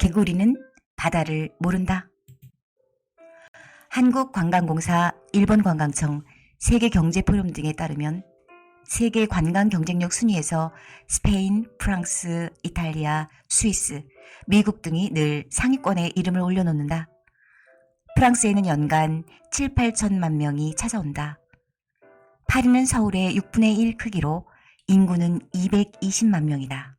개구리는 바다를 모른다. 한국관광공사, 일본관광청, 세계경제포럼 등에 따르면 세계 관광 경쟁력 순위에서 스페인, 프랑스, 이탈리아, 스위스, 미국 등이 늘 상위권에 이름을 올려놓는다. 프랑스에는 연간 7, 8천만 명이 찾아온다. 파리는 서울의 6분의 1 크기로 인구는 220만 명이다.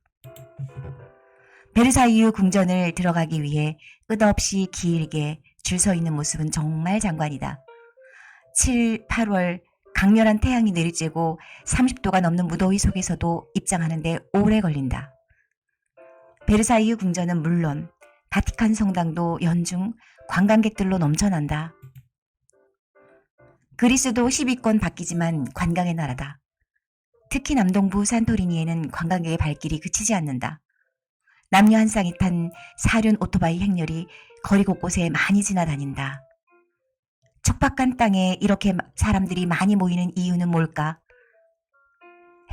베르사유 궁전을 들어가기 위해 끝없이 길게 줄 서 있는 모습은 정말 장관이다. 7, 8월 강렬한 태양이 내리쬐고 30도가 넘는 무더위 속에서도 입장하는데 오래 걸린다. 베르사유 궁전은 물론 바티칸 성당도 연중 관광객들로 넘쳐난다. 그리스도 10위권 바뀌지만 관광의 나라다. 특히 남동부 산토리니에는 관광객의 발길이 그치지 않는다. 남녀 한 쌍이 탄 사륜 오토바이 행렬이 거리 곳곳에 많이 지나다닌다. 척박한 땅에 이렇게 마- 사람들이 많이 모이는 이유는 뭘까?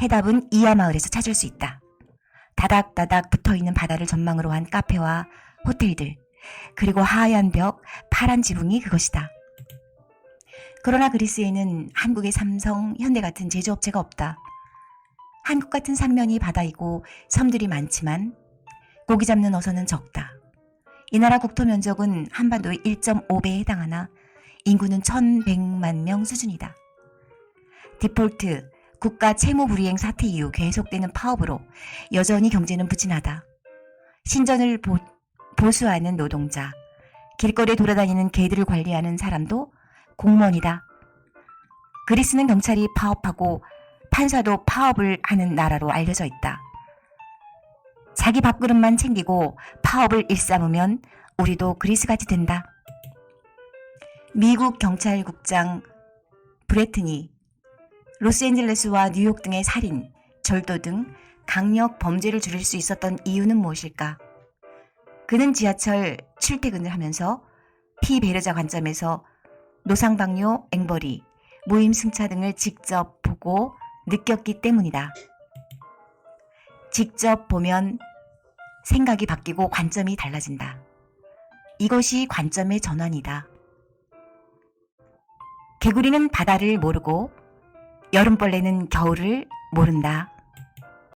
해답은 이하 마을에서 찾을 수 있다. 다닥다닥 붙어 있는 바다를 전망으로 한 카페와 호텔들, 그리고 하얀 벽, 파란 지붕이 그것이다. 그러나 그리스에는 한국의 삼성, 현대 같은 제조업체가 없다. 한국 같은 삼면이 바다이고 섬들이 많지만 고기 잡는 어선은 적다. 이 나라 국토 면적은 한반도의 1.5배에 해당하나 인구는 1100만 명 수준이다. 디폴트, 국가 채무 불이행 사태 이후 계속되는 파업으로 여전히 경제는 부진하다. 신전을 보, 보수하는 노동자, 길거리에 돌아다니는 개들을 관리하는 사람도 공무원이다. 그리스는 경찰이 파업하고 판사도 파업을 하는 나라로 알려져 있다. 자기 밥그릇만 챙기고 파업을 일삼으면 우리도 그리스같이 된다. 미국 경찰국장 브레트니, 로스앤젤레스와 뉴욕 등의 살인, 절도 등 강력 범죄를 줄일 수 있었던 이유는 무엇일까? 그는 지하철 출퇴근을 하면서 피배려자 관점에서 노상방뇨, 앵벌이, 모임승차 등을 직접 보고 느꼈기 때문이다. 직접 보면 생각이 바뀌고 관점이 달라진다. 이것이 관점의 전환이다. 개구리는 바다를 모르고 여름벌레는 겨울을 모른다.